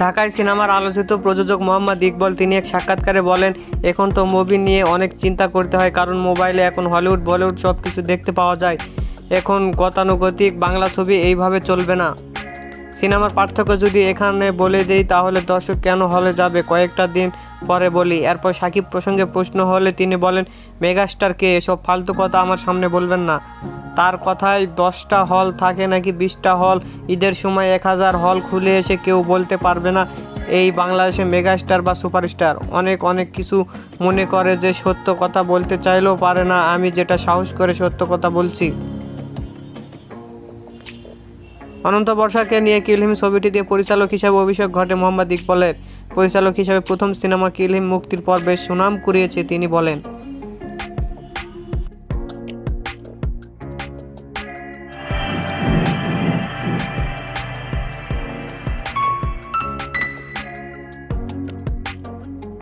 ঢাকায় সিনেমার আলোচিত প্রযোজক মোহাম্মদ ইকবল তিনি এক সাক্ষাৎকারে বলেন, এখন তো মুভি নিয়ে অনেক চিন্তা করতে হয়, কারণ মোবাইলে এখন হলিউড, বলিউড সব কিছু দেখতে পাওয়া যায়। এখন গতানুগতিক বাংলা ছবি এইভাবে চলবে না। সিনেমার পার্থক্য যদি এখানে বলে দেই, তাহলে দর্শক কেন হলে যাবে? কয়েকটা দিন পরে বলি। এরপর সাকিব প্রসঙ্গে প্রশ্ন হলে তিনি বলেন মেগাস্টার কে এসব ফালতু কথা আমার সামনে বলবেন না। তার কথায় দশটা হল থাকে নাকি বিশটা হল? ঈদের সময় এক হাজার হল খুলে এসে কেউ বলতে পারবে না, এই বাংলাদেশে মেগাস্টার বা সুপারস্টার। অনেক অনেক কিছু মনে করে যে সত্য কথা বলতে চাইলেও পারে না, আমি যেটা সাহস করে সত্য কথা বলছি। অনন্ত বর্ষাকে নিয়ে কিলহিম ছবিটি দিয়ে পরিচালক হিসাবে অভিষেক ঘটে মোহাম্মদ ইকবলের। পরিচালক হিসাবে প্রথম সিনেমা কিলহিম মুক্তির পর বেশ সুনাম কুড়িয়েছে, তিনি বলেন।